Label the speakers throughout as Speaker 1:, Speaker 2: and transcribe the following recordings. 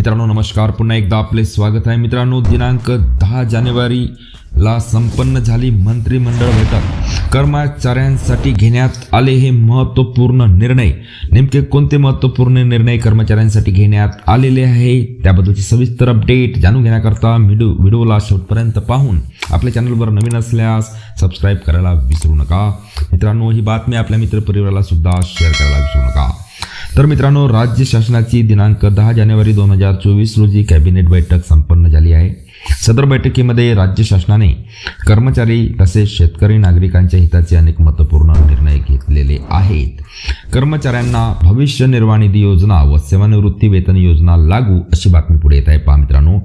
Speaker 1: मित्रांनो नमस्कार. पुन्हा एकदा आपले स्वागत आहे मित्रांनो. दिनांक दहा जानेवारीला संपन्न झाली मंत्रिमंडळ बैठक. कर्मचाऱ्यांसाठी घेण्यात आले हे महत्त्वपूर्ण निर्णय. नेमके कोणते महत्त्वपूर्ण निर्णय कर्मचाऱ्यांसाठी घेण्यात आलेले आहे? त्याबद्दलची सविस्तर अपडेट जाणून घेण्याकरता व्हिडिओ व्हिडिओला शेवटपर्यंत पाहून आपल्या चॅनलवर नवीन असल्यास सबस्क्राईब करायला विसरू नका. मित्रांनो ही बातमी आपल्या मित्रपरिवाराला सुद्धा शेअर करायला विसरू नका. तर मित्रांनो राज्य शासनाची दिनांक दहा जानेवारी दोन हजार चोवीस रोजी कॅबिनेट बैठक संपन्न झाली आहे. सदर बैठकीमध्ये राज्य शासनाने कर्मचारी तसेच शेतकरी नागरिकांच्या हिताचे अनेक महत्त्वपूर्ण निर्णय घेतलेले आहेत. कर्मचाऱ्यांना भविष्य निर्वाह निधी योजना व सेवानिवृत्ती वेतन योजना लागू अशी बातमी पुढे येत आहे. पहा मित्रांनो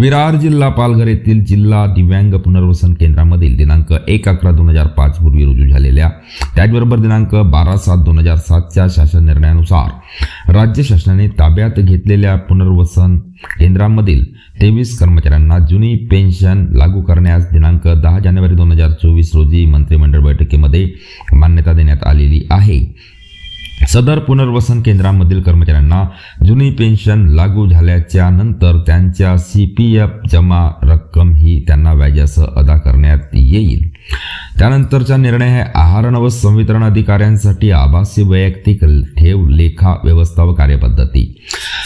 Speaker 1: विरार जिल्हा पालघर येथील जिल्हा दिव्यांग पुनर्वसन केंद्रामधील दिनांक एक अकरा दोन हजार पाच पूर्वी रुजू झालेल्या त्याचबरोबर दिनांक बारा सात दोन हजार सातच्या शासन निर्णयानुसार राज्य शासनाने ताब्यात घेतलेल्या पुनर्वसन केंद्रामधील तेवीस कर्मचाऱ्यांना जुनी पेन्शन लागू करण्यास दिनांक दहा जानेवारी दोन हजार चोवीस रोजी मंत्रिमंडळ बैठकीमध्ये मान्यता देण्यात आलेली आहे. सदर पुनर्वसन केंद्रांमधील कर्मचाऱ्यांना जुनी पेन्शन लागू झाल्याच्यानंतर त्यांच्या सी पी एफ जमा रक्कम ही त्यांना व्याजासह अदा करण्यात येईल. त्यानंतरचा निर्णय आहे आहार व संवितरण अधिकाऱ्यांसाठी आभासी वैयक्तिक ठेव लेखा व्यवस्था व कार्यपद्धती.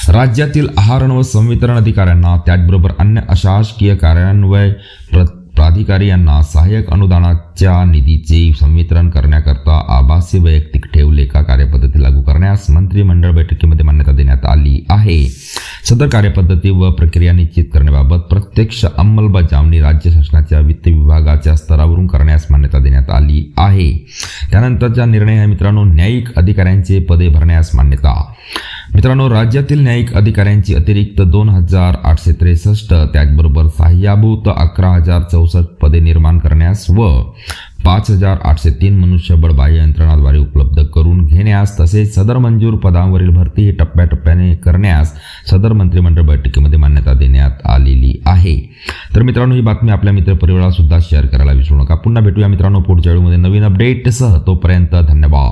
Speaker 1: राज्यातील आहार व संवितरण अधिकाऱ्यांना त्याचबरोबर अन्य अशासकीय कार्यान्वय प्र प्राधिकारी यांना सहाय्यक अनुदानाच्या निधीचे संवितरण करण्याकरता आभासी वैयक्तिक ठेव लेखा कार्यपद्धती लागू करण्यास मंत्रिमंडळ बैठकीमध्ये मान्यता देण्यात आली आहे. सदर कार्यपद्धती व प्रक्रिया निश्चित करण्याबाबत प्रत्यक्ष अंमलबजावणी राज्य शासनाच्या वित्त विभागाच्या स्तरावरून करण्यास मान्यता देण्यात आली आहे. त्यानंतरचा निर्णय आहे मित्रांनो न्यायिक अधिकाऱ्यांचे पदे भरण्यास मान्यता मित्रांनो राज्यातील न्यायिक अधिकाऱ्यांची अतिरिक्त दोन हजार आठशे त्रेसष्ट त्याचबरोबर सहाय्याभूत अकरा हजार चौसष्ट पदे निर्माण करण्यास व पाच हजार आठशे तीन मनुष्यबळ बाह्य यंत्रणाद्वारे उपलब्ध करून घेण्यास तसेच सदर मंजूर पदांवरील भरती ही टप्प्याटप्प्याने करण्यास सदर मंत्रिमंडळ बैठकीमध्ये मान्यता देण्यात आलेली आहे. तर मित्रांनो ही बातमी आपल्या मित्रपरिवाराला सुद्धा शेअर करायला विसरू नका. पुन्हा भेटूया मित्रांनो पुढच्या वेळेमध्ये नवीन अपडेटसह तोपर्यंत धन्यवाद.